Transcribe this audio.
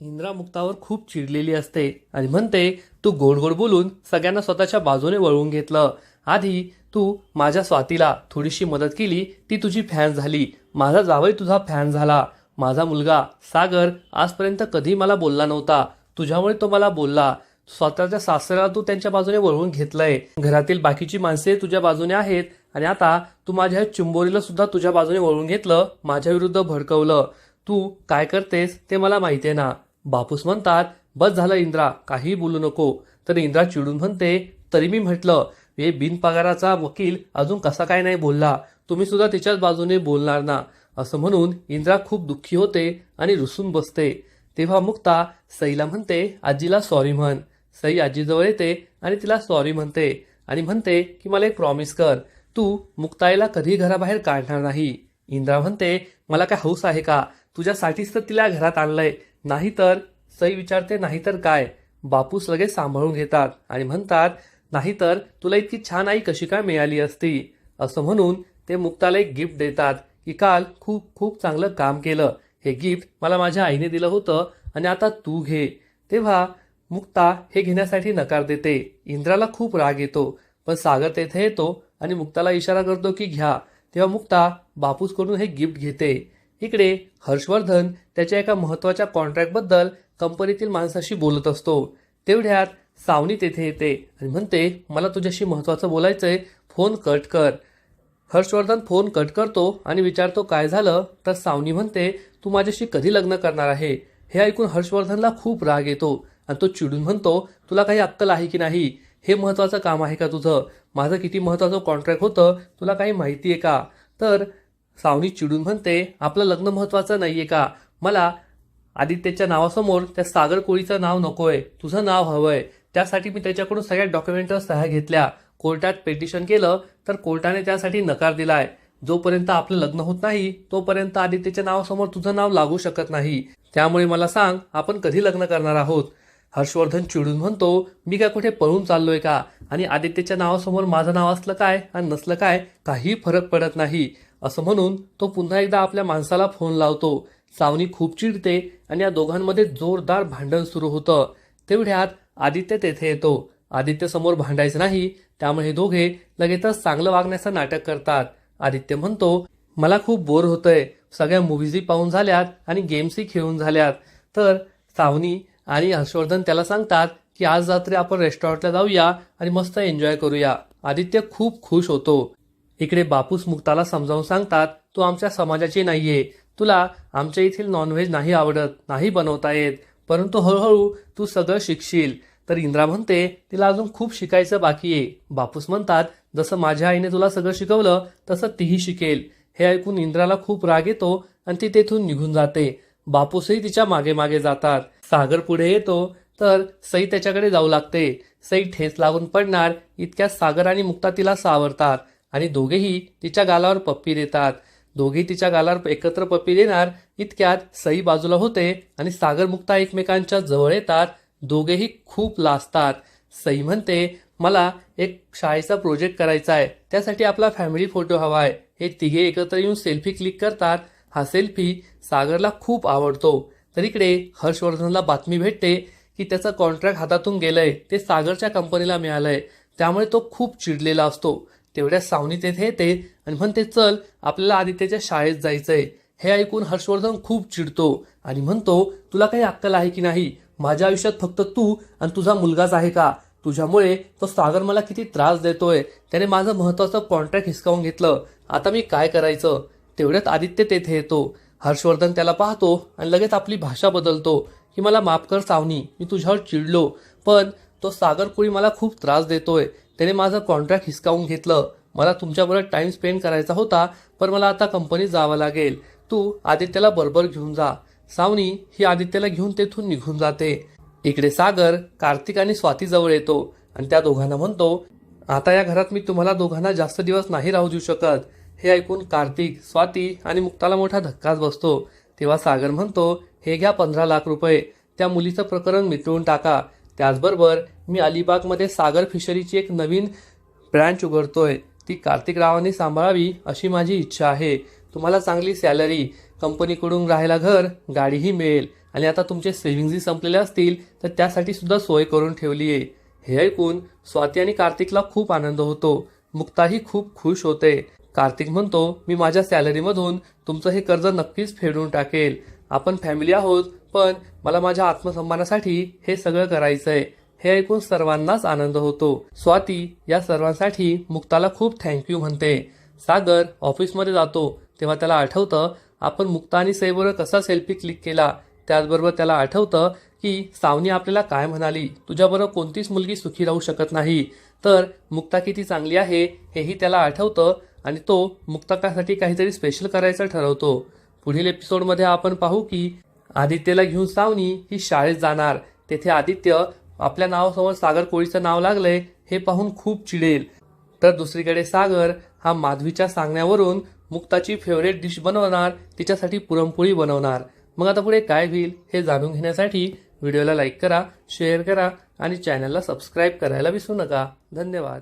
इंद्रा मुक्तावर खूप चिडलेली असते आणि म्हणते तू गोड गोड बोलून सगळ्यांना स्वतःच्या बाजूने वळवून घेतलं. आधी तू माझ्या स्वातीला थोडीशी मदत केली ती तुझी फॅन झाली. माझा जावई तुझा फॅन झाला. माझा मुलगा सागर आजपर्यंत कधी मला बोलला नव्हता. तुझ्यामुळे तो मला बोलला. स्वतःच्या सासऱ्याला तू त्यांच्या बाजूने वळवून घेतलंय. घरातील बाकीची माणसे तुझ्या बाजूने आहेत आणि आता तू माझ्या चिंबोरीला सुद्धा तुझ्या बाजूने वळवून घेतलं माझ्या विरुद्ध भडकवलं. तू काय करतेस ते मला माहिती आहे ना. बापूस म्हणतात बस झालं इंद्रा काही बोलू नको. तर इंद्रा चिडून म्हणते तरी मी म्हटलं हे बिनपगाराचा वकील अजून कसा काय नाही बोलला? तुम्ही सुद्धा तिच्याच बाजूने बोलणार ना? असं म्हणून इंद्रा खूप दुःखी होते आणि रुसून बसते. तेव्हा मुक्ता सईला म्हणते आजीला सॉरी म्हण. सई आजीजवळ येते आणि तिला सॉरी म्हणते आणि म्हणते की मला एक प्रॉमिस कर. तू मुक्ताईला कधी घराबाहेर काढणार नाही. इंद्रा म्हणते मला काय हौस आहे का? तुझ्यासाठीच तर तिला घरात आणलंय. नाहीतर सई विचारते नाहीतर काय? बापूस लगेच सांभाळून घेतात आणि म्हणतात नाहीतर तुला इतकी छान आई कशी काय मिळाली असती? असं म्हणून ते मुक्ताला एक गिफ्ट देतात की काल खूप खूप चांगलं काम केलं. हे गिफ्ट मला माझ्या आईने दिलं होतं आणि आता तू घे. तेव्हा मुक्ता हे घेण्यासाठी नकार देते. इंद्राला खूप राग येतो पण सागर तेथे येतो आणि मुक्ताला इशारा करतो की घ्या. तेव्हा मुक्ता बापूसकडून हे गिफ्ट घेते. इकडे हर्षवर्धन त्याच्या एका महत्त्वाच्या कॉन्ट्रॅक्टबद्दल कंपनीतील माणसाशी बोलत असतो. तेवढ्यात सावनी तेथे येते आणि म्हणते मला तुझ्याशी महत्त्वाचं बोलायचं आहे फोन कट कर. हर्षवर्धन फोन कट करतो आणि विचारतो काय झालं? तर सावनी म्हणते तू माझ्याशी कधी लग्न करणार आहे? हे ऐकून हर्षवर्धनला खूप राग येतो आणि तो चिडून म्हणतो तुला काही अक्कल आहे की नाही? हे महत्त्वाचं काम आहे का तुझं? माझं किती महत्त्वाचं कॉन्ट्रॅक्ट होतं तुला काही माहिती आहे का? तर सावनी चिडून म्हणते आपलं लग्न महत्वाचं नाहीये का? मला आदित्यच्या नावासमोर त्या सागर कोळीचं नाव नकोय. तुझं नाव हवंय. त्यासाठी मी त्याच्याकडून सगळ्या डॉक्युमेंटवर सह्या घेतल्या. कोर्टात पेटिशन केलं तर कोर्टाने त्यासाठी नकार दिलाय. जोपर्यंत आपलं लग्न होत नाही तोपर्यंत आदित्यच्या नावासमोर तुझं नाव लागू शकत नाही. त्यामुळे मला सांग आपण कधी लग्न करणार आहोत? हर्षवर्धन चिडून म्हणतो मी काय कुठे पळून चाललोय का? आणि आदित्यच्या नावासमोर माझं नाव असलं काय आणि नसलं काय काही फरक पडत नाही. असं म्हणून तो पुन्हा एकदा आपल्या माणसाला फोन लावतो. सावनी खूप चिडते आणि या दोघांमध्ये जोरदार भांडण सुरू होतं. तेवढ्यात आदित्य तेथे येतो. आदित्य समोर भांडायचं नाही त्यामुळे हे दोघे लगेचच चांगलं वागण्याचं नाटक करतात. आदित्य म्हणतो मला खूप बोर होतंय. सगळ्या मुव्हीजही पाहून झाल्यात आणि गेम्सही खेळून झाल्यात. तर सावनी आणि हर्षवर्धन त्याला सांगतात की आज रात्री आपण रेस्टॉरंटला जाऊया आणि मस्त एन्जॉय करूया. आदित्य खूप खुश होतो. इकडे बापूस मुक्ताला समजावून सांगतात तू आमच्या समाजाची नाहीये. तुला आमच्या येथील नॉनव्हेज नाही आवडत नाही बनवता येत. परंतु हळूहळू तू सगळं शिकशील. तर इंद्रा म्हणते तिला अजून खूप शिकायचं बाकी आहे. बापूस म्हणतात जसं माझ्या आईने तुला सगळं शिकवलं तसं तीही शिकेल. हे ऐकून इंद्राला खूप राग येतो आणि ती तेथून निघून जाते. बापूसही तिच्यामागे मागे जातात. सागर पुढे येतो तर सई त्याच्याकडे जाऊ लागते. सई ठेच लागून पडणार इतक्या सागर आणि मुक्ता तिला सावरतात. आणि दोघेही तिच्या गालावर पप्पी देतात. दोघेही तिच्या गालावर एकत्र पप्पी देणार इतक्यात सई बाजूला होते आणि सागर मुक्ता एकमेकांच्या जवळ येतात. दोघेही खूप लाजतात. सई म्हणते मला एक शाळेचा प्रोजेक्ट करायचा आहे. त्यासाठी आपला फॅमिली फोटो हवा आहे. हे तिघे एकत्र येऊन सेल्फी क्लिक करतात. हा सेल्फी सागरला खूप आवडतो. तर इकडे हर्षवर्धनला बातमी भेटते की त्याचा कॉन्ट्रॅक्ट हातातून गेलंय. ते सागरच्या कंपनीला मिळालंय. त्यामुळे तो खूप चिडलेला असतो. तेवढ्या सावनी तेथे येते आणि म्हणते चल आपल्याला आदित्यच्या शाळेत जायचंय. हे ऐकून हर्षवर्धन खूप चिडतो आणि म्हणतो तुला काही अक्कल आहे की नाही? माझ्या आयुष्यात फक्त तू आणि तुझा मुलगाच आहे का? तुझ्यामुळे तो सागर मला किती त्रास देतोय. त्याने माझं महत्वाचं कॉन्ट्रॅक्ट हिसकावून घेतलं. आता मी काय करायचं? तेवढ्यात आदित्य तेथे येतो. हर्षवर्धन त्याला पाहतो आणि लगेच आपली भाषा बदलतो की मला माफ कर सावनी मी तुझ्यावर चिडलो. पण तो सागर कोळी मला खूप त्रास देतोय. त्याने माझं कॉन्ट्रॅक्ट हिसकावून घेतलं. मला तुमच्याबरोबर टाइम स्पेंड करायचा होता पण मला आता कंपनीत जावं लागेल. तू आदित्यला बरोबर घेऊन जा. सावनी ही आदित्यला घेऊन तेथून निघून जाते. इकडे सागर कार्तिक आणि स्वाती जवळ येतो आणि त्या दोघांना म्हणतो आता या घरात मी तुम्हाला दोघांना जास्त दिवस नाही राहू देऊ शकत. हे ऐकून कार्तिक स्वाती आणि मुक्ताला मोठा धक्काच बसतो. तेव्हा सागर म्हणतो हे घ्या पंधरा लाख रुपये. त्या मुलीचं प्रकरण मिटवून टाका. त्याचबरोबर मी अलिबागमध्ये सागर फिशरीची एक नवीन ब्रँच उघडतोय. ती कार्तिक रावांनी सांभाळावी अशी माझी इच्छा आहे. तुम्हाला चांगली सॅलरी कंपनीकडून राहायला घर गाडीही मिळेल आणि आता तुमचे सेव्हिंग्जही संपलेले असतील तर त्यासाठी सुद्धा सोय करून ठेवली आहे हे ऐकून स्वाती आणि कार्तिकला खूप आनंद होतो. मुक्ताही खूप खुश होते. कार्तिक म्हणतो मी माझ्या सॅलरीमधून तुमचं हे कर्ज नक्कीच फेडून टाकेल. आपण फॅमिली आहोत पण मला माझ्या आत्मसन्मानासाठी हे सगळं करायचं आहे हे ऐकून सर्वांनाच आनंद होतो. स्वाती या सर्वांसाठी मुक्ताला खूप थँक्यू म्हणते. सागर ऑफिसमध्ये जातो. तेव्हा त्याला आठवतं आपण मुक्ता आणि सईबरोबर कसा सेल्फी क्लिक केला. त्याचबरोबर त्याला आठवतं की सावनी आपल्याला काय म्हणाली? तुझ्याबरोबर कोणतीच मुलगी सुखी राहू शकत नाही. तर मुक्ता किती चांगली आहे हेही त्याला आठवतं आणि तो मुक्ताकासाठी काहीतरी स्पेशल करायचं ठरवतो. पुढील एपिसोडमध्ये आपण पाहू की आदित्यला घेऊन सावनी ही शाळेत जाणार. तेथे आदित्य आपल्या नावासमोर सागर कोळीचं नाव लागलंय हे पाहून खूप चिडेल. तर दुसरीकडे सागर हा माधवीच्या सांगण्यावरून मुक्ताची फेवरेट डिश बनवणार तिच्यासाठी पुरणपोळी बनवणार. मग आता पुढे काय होईल हे जाणून घेण्यासाठी व्हिडिओला लाईक करा शेअर करा आणि चॅनलला सबस्क्राईब करायला विसरू नका. धन्यवाद.